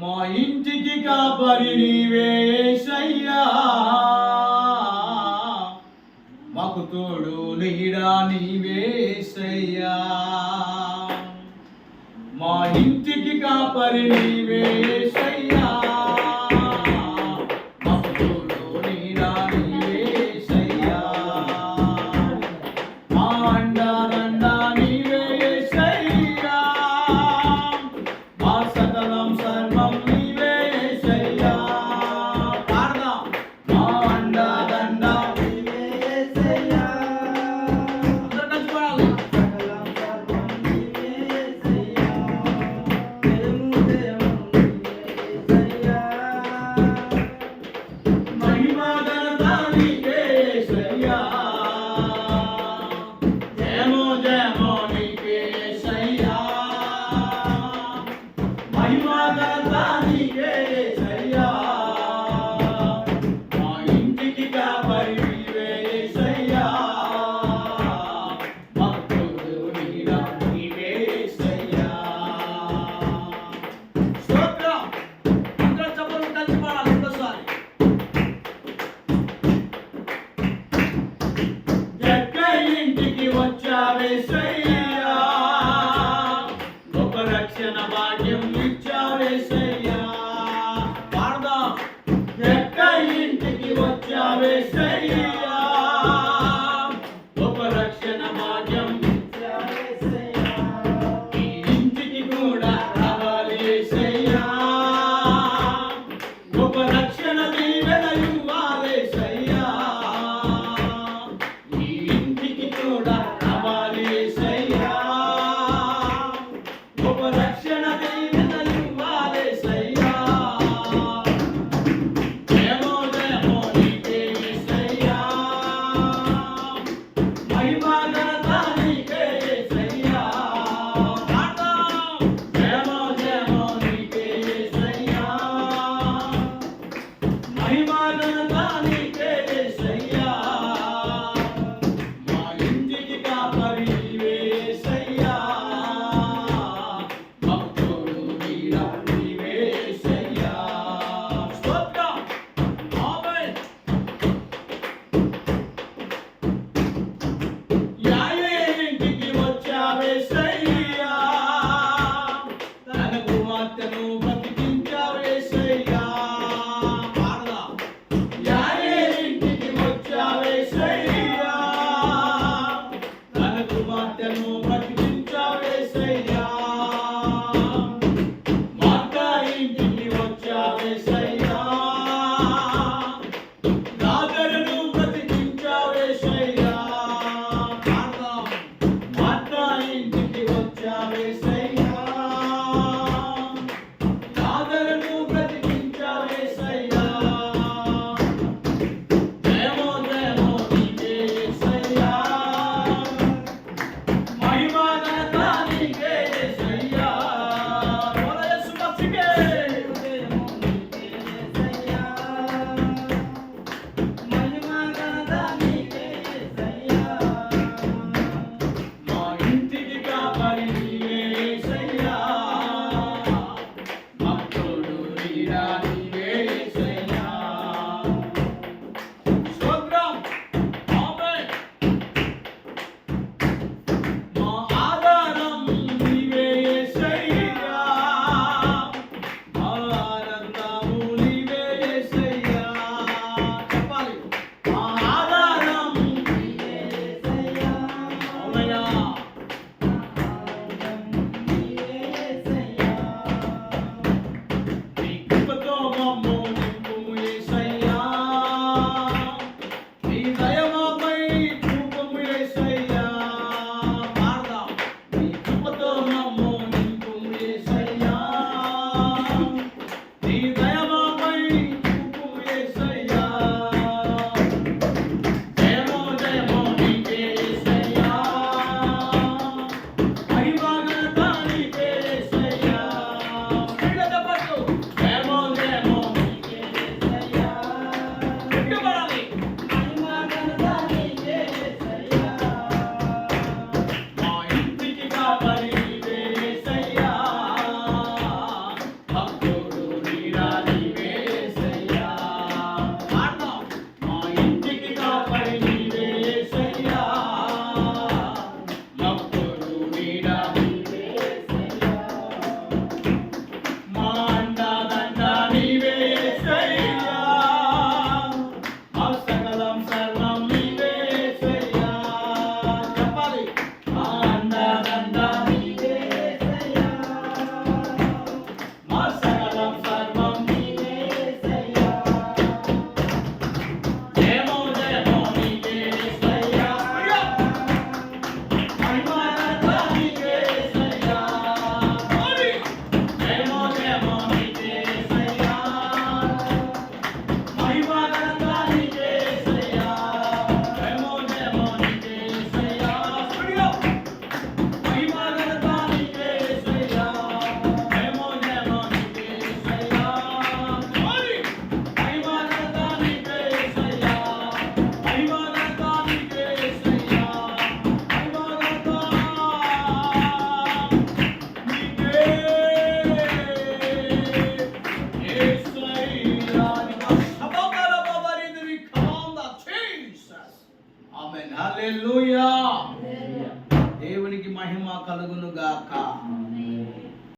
మా ఇంటికి కాపరి నీవేశయ్యా మాకు తోడు నీడా నీవేశయ్యా మా ఇంటికి కాపరి నీవేశ ఇచ్చావేశయ్యా గొప్ప రక్షణ భాగ్యం ఇచ్చావేశయ్యా పాడదాం? ఎక్క ఇంటికి వచ్చావేశయ్యా గొప్ప రక్షణ భాగ్యం ఈ ఇంటికి కూడా రావాలి ఏసయ్యా.